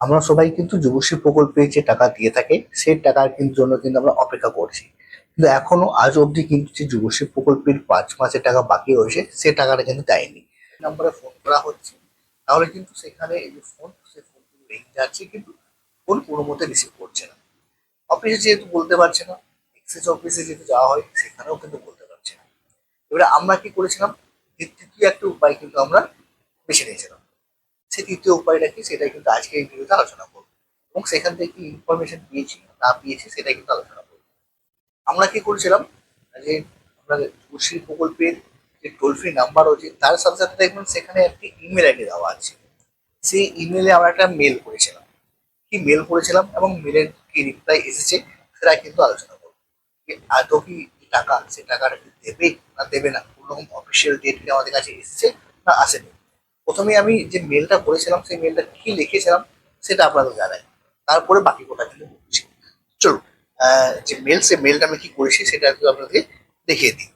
আমরা সবাই কিন্তু যুবশ্রী প্রকল্পে যে টাকা দিয়ে থাকে, সেই টাকার কিন্তু জন্য কিন্তু আমরা অপেক্ষা করছি। কিন্তু এখনও আজ অবধি কিন্তু যে যুবশ্রী প্রকল্পের পাঁচ মাসের টাকা বাকি রয়েছে, সে টাকাটা কিন্তু দেয়নি। নম্বরে ফোন করা হচ্ছে। তাহলে কিন্তু সেখানে এই যে ফোন সে ফোন রেখে যাচ্ছে, কিন্তু ফোন কোনো মতে রিসিভ করছে না। অফিসে যেহেতু বলতে পারছে না এক্সেস অফিসে যেহেতু যাওয়া হয়, সেখানেও কিন্তু বলতে পারছে না। এবারে আমরা কি করেছিলাম তৃতীয় একটা উপায় কিন্তু আমরা বেছে নিয়েছিলাম। সেই তৃতীয় উপায়টা কি সেটাই কিন্তু আজকে এই ভিডিওতে আলোচনা করব। এবং সেখান থেকে কি ইনফরমেশন পেয়েছি না পেয়েছি সেটাই কিন্তু আলোচনা করব। আমরা কি করেছিলাম? যে আমরা কৃষি প্রকল্পের যে টোল ফ্রি নাম্বার রয়েছে, তার সাথে সাথে দেখবেন সেখানে একটি ইমেল আইডি দেওয়া আছে। সেই ইমেলে আমরা একটা মেল করেছিলাম। কি মেল করেছিলাম এবং মেলের কি রিপ্লাই এসেছে সেটা কিন্তু আলোচনা করব। আদৌ কি টাকা, সে টাকাটা কি দেবে না দেবে না? কোনো রকম অফিসিয়াল ডেট কি আমাদের কাছে এসেছে না আসেনি? প্রথমে আমি যে মেলটা করেছিলাম, সেই মেলটা কি লিখেছিলাম, সেটা আপনাদের জানাই। তারপরে বাকি কথা কিন্তু বলছি। চলুন যে মেল সে মেলটা আমি কি করেছি, সেটা একটু আপনাদের দেখিয়ে দিই।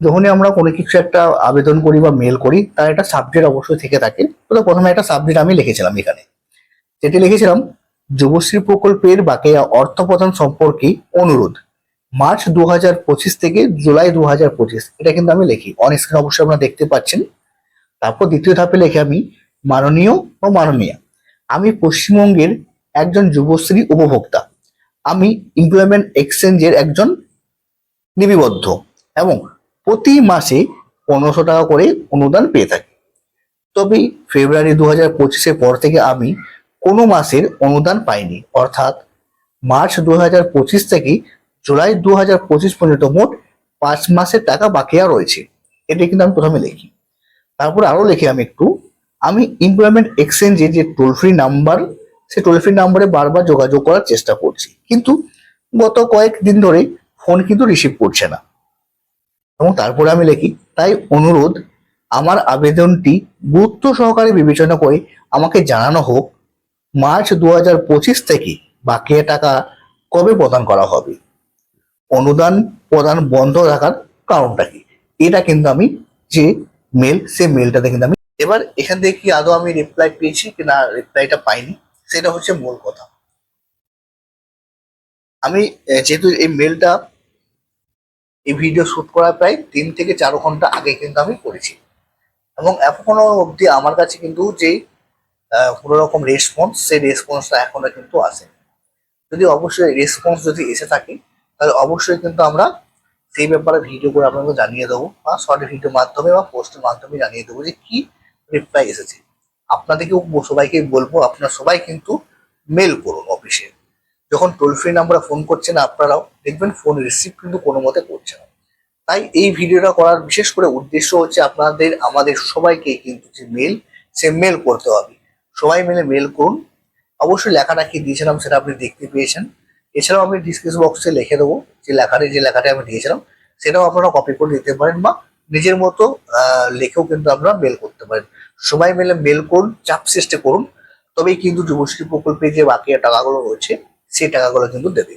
যখনই আমরা কোনো কিছু একটা আবেদন করি বা মেল করি, তার একটা সাবজেক্ট অবশ্যই থেকে থাকে। তো প্রথমে একটা সাবজেক্ট আমি লিখেছিলাম এখানে। যেটি লিখেছিলাম, যুবশ্রী প্রকল্পের বাকিয়া অর্থ প্রদান সম্পর্কে অনুরোধ। মার্চ দু হাজার পঁচিশ থেকে জুলাই দু হাজার পঁচিশ। এটা কিন্তু আমি লিখি। অন অবশ্যই আপনারা দেখতে পাচ্ছেন। তারপর দ্বিতীয় ধাপে লিখে আমি মাননীয় ও মাননীয়া। আমি পশ্চিমবঙ্গের একজন যুবশ্রী উপভোক্তা। আমি এমপ্লয়মেন্ট এক্সচেঞ্জের একজন নিবিবদ্ধ এবং প্রতি মাসে পনেরোশো টাকা করে অনুদান পেয়ে থাকি। তবে ফেব্রুয়ারি দু হাজার পঁচিশের পর থেকে আমি কোনো মাসের অনুদান পাইনি। অর্থাৎ মার্চ দু হাজার পঁচিশ থেকে জুলাই দু হাজার পঁচিশ পর্যন্ত মোট পাঁচ মাসের টাকা বাকিয়া রয়েছে। এটা কিন্তু আমি প্রথমে লিখি তারপর আরও লিখি আমি একটু। আমি এমপ্লয়মেন্ট এক্সচেঞ্জে যে টোল ফ্রি নাম্বার সেই টোল ফ্রি নাম্বারে বারবার যোগাযোগ করার চেষ্টা করছি। কিন্তু গত কয়েকদিন ধরে ফোন কিন্তু রিসিভ করছে না। এবং তারপরে আমি লিখি, তাই অনুরোধ, আমার আবেদনটি গুরুত্ব সহকারে বিবেচনা করে আমাকে জানানো হোক, মার্চ দু হাজার পঁচিশ থেকে বাকিয়া টাকা কবে প্রদান করা হবে। অনুদান প্রদান বন্ধ রাখার কারণটা কি? এটা কিন্তু আমি যে মেল সে মেলটাতে কিন্তু আমি এবার এখান থেকে কি আদৌ আমি রিপ্লাই পেয়েছি কি না রিপ্লাইটা পাইনি, সেটা হচ্ছে মূল কথা। আমি যেহেতু এই মেলটা এই ভিডিও শুট করার প্রায় তিন থেকে চার ঘণ্টা আগে কিন্তু আমি করেছি। এবং এখনও অবধি আমার কাছে কিন্তু যে কোনো রকম রেসপন্স সেই রেসপন্সটা এখনও কিন্তু আসেনি। যদি অবশ্যই রেসপন্স যদি এসে থাকে, তাহলে অবশ্যই কিন্তু আমরা সেই ব্যাপারে ভিডিও করে আপনাকে জানিয়ে দেবো বা শর্ট ভিডিওর মাধ্যমে বা পোস্টের মাধ্যমে জানিয়ে দেবো যে কি রিপ্লাই এসেছে। আপনাদেরকেও সবাইকে বলব, আপনারা সবাই কিন্তু মেল করুন অফিসে যখন টোল ফ্রি নাম্বারে ফোন করছেন আপনারাও, দেখবেন ফোন রিসিভ কিন্তু কোনো মতে করছে না। তাই এই ভিডিওটা করার বিশেষ করে উদ্দেশ্য হচ্ছে আপনাদের, আমাদের সবাইকে কিন্তু যে মেল সে মেল করতে হবে। সবাই মিলে মেল করুন। অবশ্যই লেখাটা কি দিয়েছিলাম সেটা আপনি দেখতে পেয়েছেন। এছাড়াও আমি ডিসক্রিপশন বক্সে লিখে দেবো যে লেখাটি যে লেখাটি আমি দিয়েছিলাম সেটাও আপনারা কপি করে নিতে পারেন বা নিজের মতো লেখেও কিন্তু আপনারা মেল করতে পারেন। সবাই মিলে মেল করুন, চাপ সৃষ্টি করুন। তবেই কিন্তু যুবশ্রী প্রকল্পে যে বাকি টাকাগুলো রয়েছে, সেই টাকাগুলো কিন্তু দেবে।